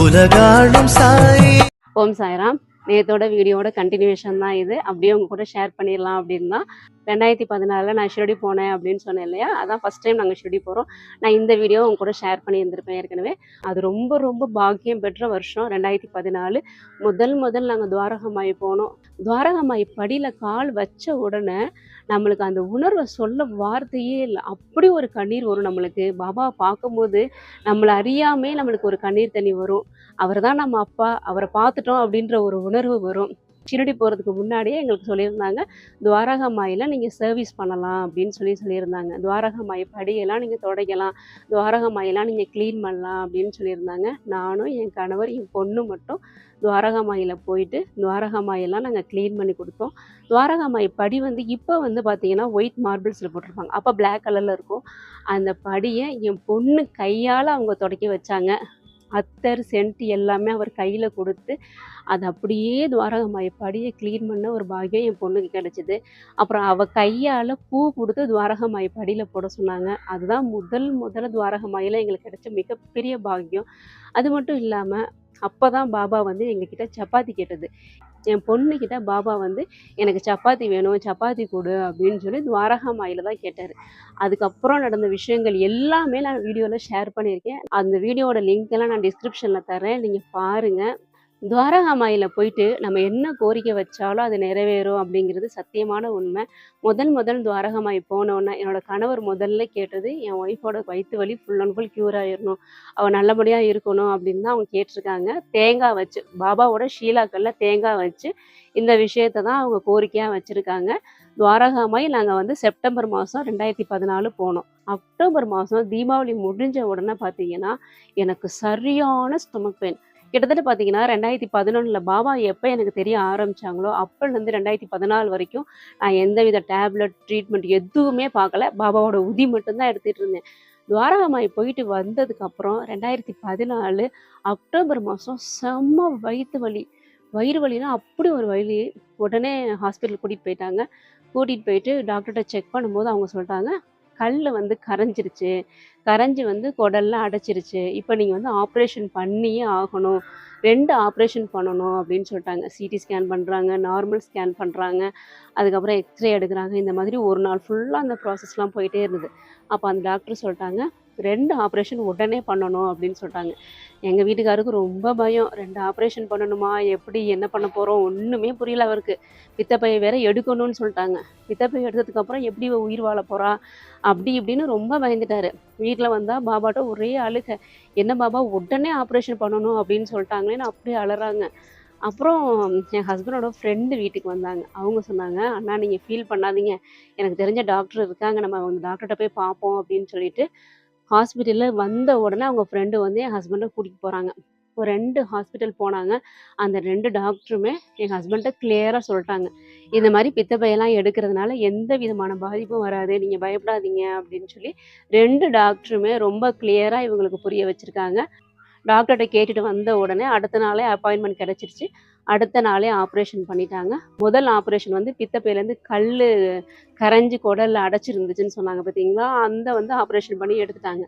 உலகாளும் சாய். ஓம் சாய்ராம். நேத்தோட வீடியோட கண்டினியூஷன் தான் இது. அப்படியே உங்க கூட ஷேர் பண்ணிடலாம் அப்படின்னு தான் ரெண்டாயிரத்தி பதினாலில் நான் ஷிரடி போனேன் அப்படின்னு சொன்னேன் இல்லையா? அதான் ஃபஸ்ட் டைம் நாங்கள் ஷிரடி போகிறோம் நான் இந்த வீடியோ உங்க கூட ஷேர் பண்ணியிருந்திருப்பேன் ஏற்கனவே. அது ரொம்ப ரொம்ப பாக்கியம் பெற்ற வருஷம் ரெண்டாயிரத்தி பதினாலு. முதல் முதல் நாங்கள் துவாரகமாயி போனோம். துவாரகமாயி படியில் கால் வச்ச உடனே நம்மளுக்கு அந்த உணர்வை சொல்ல வார்த்தையே இல்லை. அப்படி ஒரு கண்ணீர் வரும் நம்மளுக்கு. பாபாவை பார்க்கும்போது நம்மளை அறியாமே நம்மளுக்கு ஒரு கண்ணீர் தண்ணி வரும். அவர் தான் நம்ம அப்பா. அவரை பார்த்துட்டோம் அப்படின்ற ஒரு உணர்வு வரும். ஷிரடி போகிறதுக்கு முன்னாடியே எங்களுக்கு சொல்லியிருந்தாங்க துவாரகமாயில் நீங்கள் சர்வீஸ் பண்ணலாம் அப்படின்னு சொல்லி சொல்லியிருந்தாங்க. துவாரகமாய் படியெல்லாம் நீங்கள் துடைக்கலாம் துவாரகமாயெல்லாம் நீங்கள் க்ளீன் பண்ணலாம் அப்படின்னு சொல்லியிருந்தாங்க. நானும் என் கணவர் என் பொண்ணு மட்டும் துவாரகமாயில் போயிட்டு துவாரகமாயெல்லாம் நாங்கள் க்ளீன் பண்ணி கொடுத்தோம். துவாரகமாய் படி வந்து இப்போ வந்து பார்த்தீங்கன்னா ஒயிட் மார்பிள்ஸில் போட்டிருப்பாங்க. அப்போ பிளாக் கலரில் இருக்கும். அந்த படியை என் பொண்ணு கையால் அவங்க தொடக்கி வச்சாங்க. அத்தர் சென்ட் எல்லாமே அவர் கையில் கொடுத்து அது அப்படியே துவாரகமாய் படியை க்ளீன் பண்ண ஒரு பாக்கியம் என் பொண்ணுக்கு கிடச்சிது. அப்புறம் அவள் கையால் பூ கொடுத்து துவாரகமாய் படியில் போட சொன்னாங்க. அதுதான் முதல் முதல்ல துவாரகமாயில் எங்களுக்கு கிடைச்ச மிகப்பெரிய பாக்கியம். அது மட்டும் இல்லாமல் அப்போ தான் பாபா வந்து எங்ககிட்ட சப்பாத்தி கேட்டது. என் பொண்ணுக்கிட்ட பாபா வந்து எனக்கு சப்பாத்தி வேணும் சப்பாத்தி கொடு அப்படின்னு சொல்லி துவாரகமாயில் தான் கேட்டார். அதுக்கப்புறம் நடந்த விஷயங்கள் எல்லாமே நான் வீடியோவில் ஷேர் பண்ணியிருக்கேன். அந்த வீடியோவோட லிங்க் எல்லாம் நான் டிஸ்கிரிப்ஷனில் தரேன் நீங்கள் பாருங்கள் துவாரகாமாயில் போயிட்டு நம்ம என்ன கோரிக்கை வச்சாலும் அது நிறைவேறும் அப்படிங்கிறது சத்தியமான உண்மை. முதல் முதல் துவாரகமாய் போனோன்னே என்னோட கணவர் முதல்ல கேட்டது என் ஒய்ஃபோட வயிற்று வலி ஃபுல் அண்ட் ஃபுல் க்யூர் ஆயிடணும் அவள் நல்லபடியாக இருக்கணும் அப்படின்னு தான் அவங்க கேட்டிருக்காங்க. தேங்காய் வச்சு பாபாவோட ஷீலாக்கல்ல தேங்காய் வச்சு இந்த விஷயத்த தான் அவங்க கோரிக்கையாக வச்சுருக்காங்க. துவாரகாமாய் நாங்கள் வந்து செப்டம்பர் மாதம் ரெண்டாயிரத்தி பதினாலு போனோம். அக்டோபர் மாதம் தீபாவளி முடிஞ்ச உடனே பார்த்தீங்கன்னா எனக்கு சரியான ஸ்டொமக் பெயின் கிட்டத்தட்ட பார்த்தீங்கன்னா ரெண்டாயிரத்தி பதினொன்றில் பாபா எப்போ எனக்கு தெரிய ஆரம்பித்தாங்களோ அப்போலேருந்து ரெண்டாயிரத்தி பதினாலு வரைக்கும் நான் எந்தவித டேப்லெட் ட்ரீட்மெண்ட் எதுவுமே பார்க்கல பாபாவோட உதி மட்டும்தான் எடுத்துகிட்டு இருந்தேன். துவாரகமாய் போயிட்டு வந்ததுக்கப்புறம் ரெண்டாயிரத்தி பதினாலு அக்டோபர் மாதம் செம்ம வயிற்று வலி. வயிறு வலினா அப்படி ஒரு வலி. உடனே ஹாஸ்பிட்டல் கூட்டிகிட்டு போயிட்டாங்க. கூட்டிகிட்டு போயிட்டு டாக்டர்கிட்ட செக் பண்ணும்போது அவங்க சொல்லிட்டாங்க கல் வந்து கரைஞ்சிருச்சு. கரைஞ்சி வந்து குடல்லாம் அடைச்சிருச்சு. இப்போ நீங்கள் வந்து ஆப்ரேஷன் பண்ணியே ஆகணும். ரெண்டு ஆப்ரேஷன் பண்ணணும் அப்படின்னு சொல்லிட்டாங்க. சிடி ஸ்கேன் பண்ணுறாங்க நார்மல் ஸ்கேன் பண்ணுறாங்க அதுக்கப்புறம் எக்ஸ்ரே எடுக்கிறாங்க. இந்த மாதிரி ஒரு நாள் ஃபுல்லாக அந்த ப்ராசஸ்லாம் போயிட்டே இருந்தது. அப்போ அந்த டாக்டர் சொல்லிட்டாங்க ரெண்டு ஆப்ரேஷன் உடனே பண்ணணும் அப்படின்னு சொல்லிட்டாங்க. எங்கள் வீட்டுக்காருக்கு ரொம்ப பயம். ரெண்டு ஆப்ரேஷன் பண்ணணுமா? எப்படி? என்ன பண்ண போகிறோம் ஒன்றுமே புரியல அவருக்கு. பித்தப்பையை வேற எடுக்கணும்னு சொல்லிட்டாங்க. பித்தப்பை எடுத்ததுக்கப்புறம் எப்படி உயிர் வாழ போகிறா அப்படி இப்படின்னு ரொம்ப பயந்துட்டார். வீட்டில் வந்தால் பாபாட்ட ஒரே அழுக. என்ன பாபா உடனே ஆப்ரேஷன் பண்ணணும் அப்படின்னு சொல்லிட்டாங்களேன்னு அப்படியே அழறாங்க அப்புறம் என் ஹஸ்பண்டோட ஃப்ரெண்டு வீட்டுக்கு வந்தாங்க. அவங்க சொன்னாங்க அண்ணா நீங்கள் ஃபீல் பண்ணாதீங்க. எனக்கு தெரிஞ்ச டாக்டர் இருக்காங்க. நம்ம அவங்க டாக்டர்கிட்ட போய் பார்ப்போம் அப்படின்னு சொல்லிட்டு ஹாஸ்பிட்டலில் வந்த உடனே அவங்க ஃப்ரெண்டு வந்து என் ஹஸ்பண்டை கூட்டிகிட்டு போகிறாங்க ஒரு ரெண்டு ஹாஸ்பிட்டல் போனாங்க. அந்த ரெண்டு டாக்டருமே எங்கள் ஹஸ்பண்ட்டை கிளியராக சொல்லிட்டாங்க. இந்த மாதிரி பித்தப்பையெல்லாம் எடுக்கிறதுனால எந்த விதமான பாதிப்பும் வராது. நீங்கள் பயப்படாதீங்க அப்படின்னு சொல்லி ரெண்டு டாக்டருமே ரொம்ப கிளியராக இவங்களுக்கு புரிய வச்சுருக்காங்க. டாக்டர்கிட்ட கேட்டுட்டு வந்த உடனே அடுத்த நாளே அப்பாயின்மெண்ட் கிடச்சிருச்சு. அடுத்த நாளே ஆப்ரேஷன் பண்ணிட்டாங்க. முதல் ஆப்ரேஷன் வந்து பித்தப்பையிலேருந்து கல் கரைஞ்சி குடலில் அடைச்சிருந்துச்சுன்னு சொன்னாங்க பார்த்தீங்களா அந்த வந்து ஆப்ரேஷன் பண்ணி எடுத்துட்டாங்க.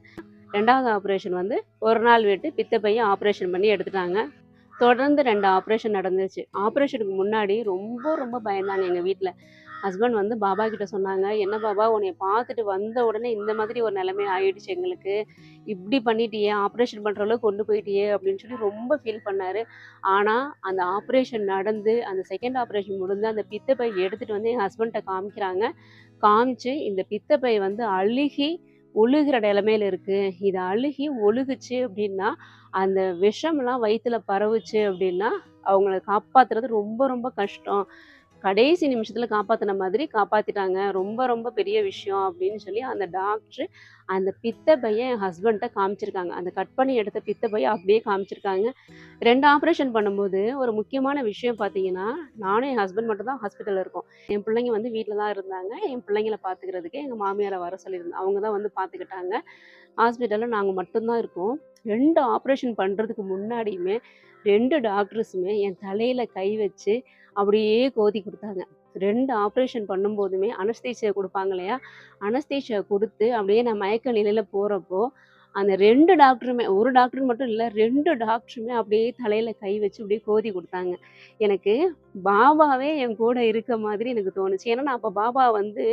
ரெண்டாவது ஆப்ரேஷன் வந்து ஒரு நாள் விட்டு பித்தப்பையை ஆப்ரேஷன் பண்ணி எடுத்துட்டாங்க. தொடர்ந்து ரெண்டு ஆப்ரேஷன் நடந்துச்சு. ஆப்ரேஷனுக்கு முன்னாடி ரொம்ப ரொம்ப பயந்தாங்க எங்கள் வீட்டில் ஹஸ்பண்ட் வந்து பாபா கிட்ட சொன்னாங்க என்ன பாபா உன்னைய பார்த்துட்டு வந்த உடனே இந்த மாதிரி ஒரு நிலைமை ஆயிடுச்சு எங்களுக்கு. இப்படி பண்ணிட்டியே ஆப்ரேஷன் பண்ணுற அளவுக்கு கொண்டு போயிட்டியே அப்படின்னு சொல்லி ரொம்ப ஃபீல் பண்ணார். ஆனால் அந்த ஆப்ரேஷன் நடந்து அந்த செகண்ட் ஆப்ரேஷன் முடிந்து அந்த பித்தப்பை எடுத்துகிட்டு வந்து என் ஹஸ்பண்ட்டை காமிக்கிறாங்க. காமிச்சு இந்த பித்தப்பை வந்து அழுகி ஒழுகிற நிலமையில இருக்கு. இது அழுகி ஒழுகுச்சு அப்படின்னா அந்த விஷம்லாம் வயிற்றுல பரவுச்சு அப்படின்னா அவங்கள காப்பாற்றுறது ரொம்ப ரொம்ப கஷ்டம். கடைசி நிமிஷத்தில் காப்பாற்றின மாதிரி காப்பாற்றிட்டாங்க ரொம்ப ரொம்ப பெரிய விஷயம் அப்படின்னு சொல்லி அந்த டாக்டர் அந்த பித்தப்பையை என் ஹஸ்பண்ட்டை காமிச்சிருக்காங்க. அந்த கட் பண்ணி எடுத்த பித்தப்பையை அப்படியே காமிச்சிருக்காங்க. ரெண்டு ஆப்ரேஷன் பண்ணும்போது ஒரு முக்கியமான விஷயம் பார்த்தீங்கன்னா நானும் என் ஹஸ்பண்ட் மட்டும் தான் ஹாஸ்பிட்டலில் இருக்கோம். என் பிள்ளைங்க வந்து வீட்டில் தான் இருந்தாங்க. என் பிள்ளைங்கள பார்த்துக்கிறதுக்கு எங்கள் மாமியாரை வர சொல்லியிருந்தேன் அவங்க தான் வந்து பார்த்துக்கிட்டாங்க ஹாஸ்பிட்டலில் நாங்கள் மட்டும்தான் இருக்கோம். ரெண்டு ஆப்ரேஷன் பண்ணுறதுக்கு முன்னாடியுமே ரெண்டு டாக்டர்ஸுமே என் தலையில் கை வச்சு அப்படியே கோதி கொடுத்தாங்க. ரெண்டு ஆப்ரேஷன் பண்ணும்போதுமே அனஸ்தீசியா கொடுப்பாங்க இல்லையா? அனஸ்தீசியா கொடுத்து அப்படியே நான் மயக்க நிலையில் போகிறப்போ அந்த ரெண்டு டாக்டருமே ஒரு டாக்டர் மட்டும் இல்லை ரெண்டு டாக்டருமே அப்படியே தலையில் கை வச்சு அப்படியே கோதி கொடுத்தாங்க. எனக்கு பாபாவே என் கூட இருக்க மாதிரி எனக்கு தோணுச்சு. ஏன்னா நான் அப்போ பாபா வந்து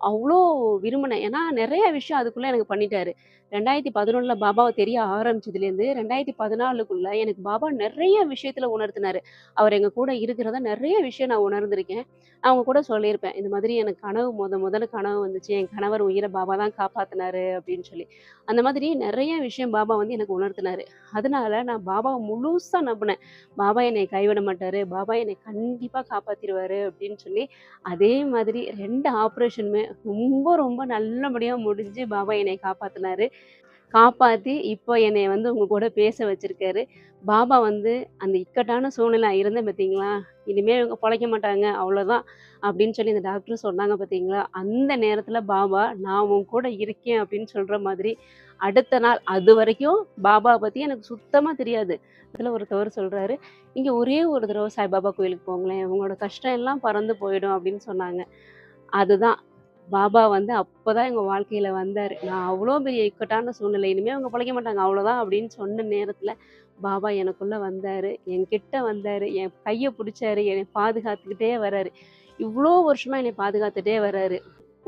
அவ்வளோ விரும்பினேன். ஏன்னா நிறைய விஷயம் அதுக்குள்ளே எனக்கு பண்ணிட்டாரு. ரெண்டாயிரத்தி பதினொன்றில் பாபாவை தெரிய ஆரம்பிச்சதுலேருந்து ரெண்டாயிரத்தி பதினாலுக்குள்ளே எனக்கு பாபா நிறைய விஷயத்தில் உணர்த்தினாரு. அவர் எங்கள் கூட இருக்கிறத நிறைய விஷயம் நான் உணர்ந்திருக்கேன். அவங்க கூட சொல்லியிருப்பேன். இந்த மாதிரி எனக்கு கனவு முத முதல்ல கனவு வந்துச்சு. என் கணவர் உயிரை பாபா தான் காப்பாற்றினாரு அப்படின்னு சொல்லி. அந்த மாதிரி நிறைய விஷயம் பாபா வந்து எனக்கு உணர்த்தினாரு. அதனால நான் பாபாவை முழுசாக நம்பினேன். பாபா என்னை கைவிட மாட்டார். பாபா என்னை கண் கண்டிப்பாக காப்பாற்றிடுவார் அப்படின்னு சொல்லி அதே மாதிரி ரெண்டு ஆப்ரேஷனுமே ரொம்ப ரொம்ப நல்லபடியாக முடிஞ்சு பாபா என்னை காப்பாற்றினாரு காப்பாற்றி இப்போ என்னை வந்து உங்க கூட பேச வச்சுருக்காரு. பாபா வந்து அந்த இக்கட்டான சூழ்நிலை இருந்தேன் பார்த்தீங்களா இனிமேல் இவங்க பிழைக்க மாட்டாங்க அவ்வளோதான் அப்படின்னு சொல்லி இந்த டாக்டர் சொன்னாங்க பார்த்தீங்களா அந்த நேரத்தில் பாபா நான் உன் கூட இருக்கேன் அப்படின்னு சொல்கிற மாதிரி அடுத்த நாள் அது வரைக்கும் பாபா பற்றி எனக்கு சுத்தமாக தெரியாது. இதில் ஒருத்தவர் சொல்கிறாரு இங்கே ஒரே ஒரு தடவை சாய்பாபா கோயிலுக்கு போங்களேன் உங்களோட கஷ்டம் எல்லாம் பறந்து போயிடும் அப்படின்னு சொன்னாங்க. அதுதான். பாபா வந்து அப்போதான் எங்கள் வாழ்க்கையில் வந்தார். நான் அவ்வளோ பெரிய இக்கட்டான சூழ்நிலை. இனிமேல் அவங்க பிழைக்க மாட்டாங்க. அவ்வளோதான் அப்படின்னு சொன்ன நேரத்தில் பாபா எனக்குள்ளே வந்தார். என்கிட்ட வந்தார். என் கையை பிடிச்சாரு. என்னை பாதுகாத்துக்கிட்டே வராரு. இவ்வளோ வருஷமாக என்னை பாதுகாத்துட்டே வராரு.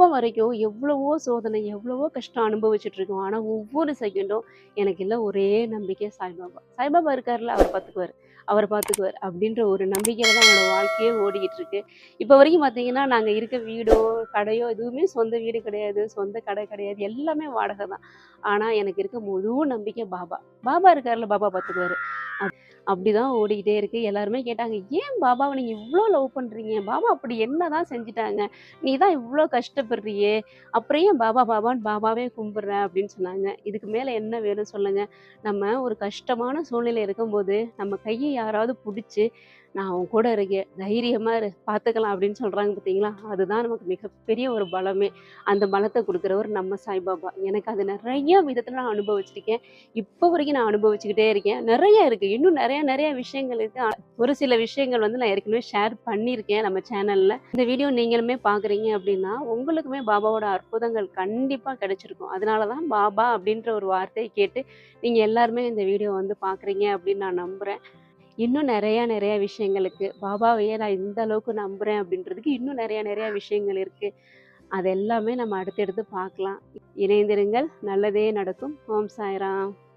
இப்போ வரைக்கும் எவ்வளவோ சோதனை எவ்வளவோ கஷ்டம் அனுபவிச்சுட்டு இருக்கோம் ஆனால் ஒவ்வொரு செகண்டும் எனக்கு இல்லை ஒரே நம்பிக்கை சாய்பாபா. சாய்பாபா இருக்கார்ல அவர் பார்த்துக்குவார். அவர் பார்த்துக்குவார் அப்படின்ற ஒரு நம்பிக்கையில தான் என்னோட வாழ்க்கையே ஓடிக்கிட்டு இருக்கு இப்போ வரைக்கும் பார்த்தீங்கன்னா நாங்கள் இருக்க வீடோ கடையோ எதுவுமே சொந்த வீடு கிடையாது. சொந்த கடை கிடையாது. எல்லாமே வாடகை தான். ஆனால் எனக்கு இருக்க முழு நம்பிக்கை பாபா. பாபா இருக்கார்ல பாபா பார்த்துக்குவாரு. அப்படிதான் ஓடிக்கிட்டே இருக்கு. எல்லாருமே கேட்டாங்க ஏன் பாபாவை நீங்கள் இவ்வளோ லவ் பண்ணுறீங்க பாபா அப்படி என்னதான் செஞ்சுட்டாங்க? நீ தான் இவ்வளோ கஷ்டப்படுறியே. அப்புறம் ஏன் பாபா பாபான்னு பாபாவே கும்பிட்ற? அப்படின்னு சொன்னாங்க. இதுக்கு மேலே என்ன வேணும் சொல்லுங்க. நம்ம ஒரு கஷ்டமான சூழ்நிலை இருக்கும்போது நம்ம கையை யாராவது பிடிச்சி நான் அவன் கூட இருக்கேன் தைரியமாக இரு பார்த்துக்கலாம் அப்படின்னு சொல்கிறாங்க பார்த்தீங்களா அதுதான் நமக்கு மிகப்பெரிய ஒரு பலமே. அந்த பலத்தை கொடுக்குறவர் நம்ம சாய்பாபா. எனக்கு அது நிறைய விதத்தில் நான் அனுபவிச்சிருக்கேன். இப்போ வரைக்கும் நான் அனுபவிச்சுக்கிட்டே இருக்கேன். நிறைய இருக்குது இன்னும் நிறைய நிறைய விஷயங்கள் இருக்குது ஒரு சில விஷயங்கள் வந்து நான் ஏற்கனவே ஷேர் பண்ணியிருக்கேன் நம்ம சேனலில் இந்த வீடியோ நீங்களுமே பார்க்குறீங்க அப்படின்னா உங்களுக்குமே பாபாவோட அற்புதங்கள் கண்டிப்பாக கிடைச்சிருக்கும். அதனால தான் பாபா அப்படின்ற ஒரு வார்த்தையை கேட்டு நீங்கள் எல்லாருமே இந்த வீடியோ வந்து பார்க்குறீங்க அப்படின்னு நான் நம்புகிறேன் இன்னும் நிறையா நிறையா விஷயங்களுக்கு பாபாவையே நான் இந்த அளவுக்கு நம்புகிறேன் அப்படின்றதுக்கு இன்னும் நிறையா நிறையா விஷயங்கள் இருக்குது அது எல்லாமே நம்ம அடுத்தடுத்து பார்க்கலாம். இணைந்திருங்கள். நல்லதே நடக்கும். ஓம் சாய்ராம்.